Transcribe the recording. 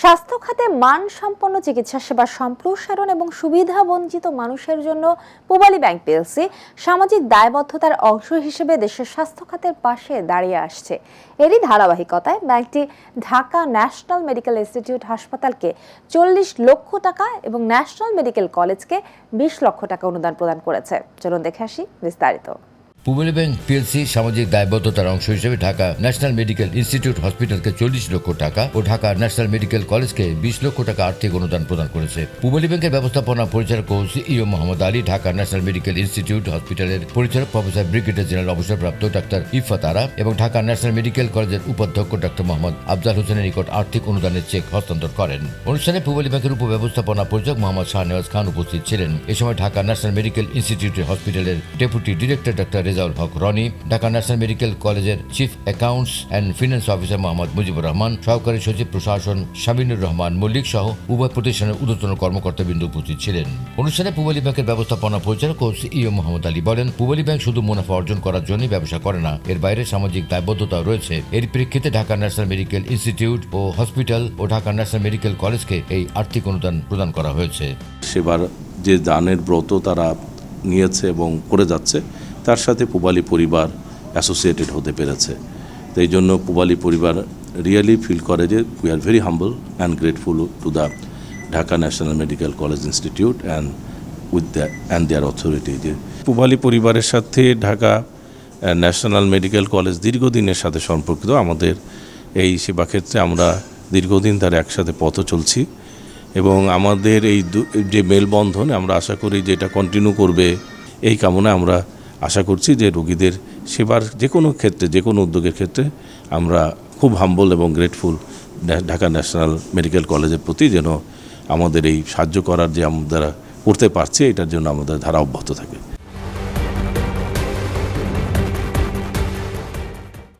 স্বাস্থ্য খাতে মানসম্পন্ন চিকিৎসা সেবা সম্প্রসারণ এবং সুবিধা বঞ্চিত মানুষের জন্য পূবালী ব্যাংক পিএলসি সামাজিক দায়বদ্ধতার অংশ হিসেবে দেশের স্বাস্থ্য খাতের পাশে দাঁড়িয়ে আসছে। এরই ধারাবাহিকতায় ব্যাংকটি ঢাকা ন্যাশনাল মেডিকেল ইনস্টিটিউট হাসপাতালকে চল্লিশ লক্ষ টাকা এবং ন্যাশনাল মেডিকেল কলেজকে বিশ লক্ষ টাকা অনুদান প্রদান করেছে। চলুন দেখে আসি বিস্তারিত। পূবালী ব্যাংক পিএলসি সামাজিক দায়বদ্ধতার অংশ হিসেবে ঢাকা ন্যাশনাল মেডিকেল ইনস্টিটিউট হসপিটালকে চল্লিশ লক্ষ টাকা ও ঢাকা ন্যাশনাল মেডিকেল কলেজকে বিশ লক্ষ টাকা আর্থিক অনুদান প্রদান করেছে। পূবালী ব্যাংকের ব্যবস্থাপনা পরিচালক ও CEO Mohammad Ali, Dhaka national medical institute হসপিটালের পরিচালক প্রফেসর ব্রিগেডিয়ার জেনারেল অবসরপ্রাপ্ত ডাক্তার ইফাত আরা এবং ঢাকা ন্যাশনাল মেডিকেল কলেজের উপাধ্যক্ষ ডাক্তার মোহাম্মদ আফজাল হোসেনের নিকট আর্থিক অনুদানের চেক হস্তান্তর করেন। অনুষ্ঠানে পূবালী ব্যাংকের উপব্যবস্থাপনা পরিচালক মোহাম্মদ শাহনেওয়াজ খান উপস্থিত ছিলেন। এ সময় ঢাকা ন্যাশনাল মেডিকেল ইনস্টিটিউটের হসপিটালের deputy director doctor Rezaul Haque, Roni, Dhaka national medical কলেজের chief accounts and finance officer Mohammad Mujibur Rahman, সহকারী সচিব প্রশাসন শামিনুর রহমান মল্লিক সহ উভয় প্রতিষ্ঠানের ঊর্ধ্বতন কর্মকর্তাবৃন্দ উপস্থিত ছিলেন। অনুষ্ঠানে পূবালী ব্যাংকের ব্যবস্থাপনা পরিচালক ও সিইও মোহাম্মদ আলী বলেন, পূবালী ব্যাংক শুধু মুনাফা অর্জন করার জন্যই ব্যবসা করে না, এর বাইরে সামাজিক দায়বদ্ধতা রয়েছে। এর প্রেক্ষিতে ঢাকা ন্যাশনাল মেডিকেল ইনস্টিটিউট ও হসপিটাল ও ঢাকা ন্যাশনাল মেডিকেল কলেজকে এই আর্থিক অনুদান প্রদান করা হয়েছে। সেবার যে দানের ব্রত তারা নিয়েছে এবং করে যাচ্ছে তার সাথে পুবালি পরিবার অ্যাসোসিয়েটেড হতে পেরেছে। তো এই জন্য পুবালি পরিবার রিয়েলি ফিল করে যে we are very humble and grateful to the Dhaka national medical college institute and with the and their authority যে পুবালি পরিবারের সাথে ঢাকা ন্যাশনাল মেডিকেল কলেজ দীর্ঘদিনের সাথে সম্পর্কিত। আমাদের এই সেবা ক্ষেত্রে আমরা দীর্ঘদিন তার একসাথে পথ চলছি এবং আমাদের এই যে মেলবন্ধন, আমরা আশা করি যে এটা কন্টিনিউ করবে। এই কামনা আমরা আশা করছি যে রোগীদের সেবার যে কোনো ক্ষেত্রে, যে কোনো উদ্যোগের ক্ষেত্রে আমরা খুব হাম্বল এবং গ্রেটফুল ঢাকা ন্যাশনাল মেডিকেল কলেজের প্রতি যেন আমাদের এই সাহায্য করার যে আমরা করতে পারছি, এটার জন্য আমাদের ধারা অব্যাহত থাকে।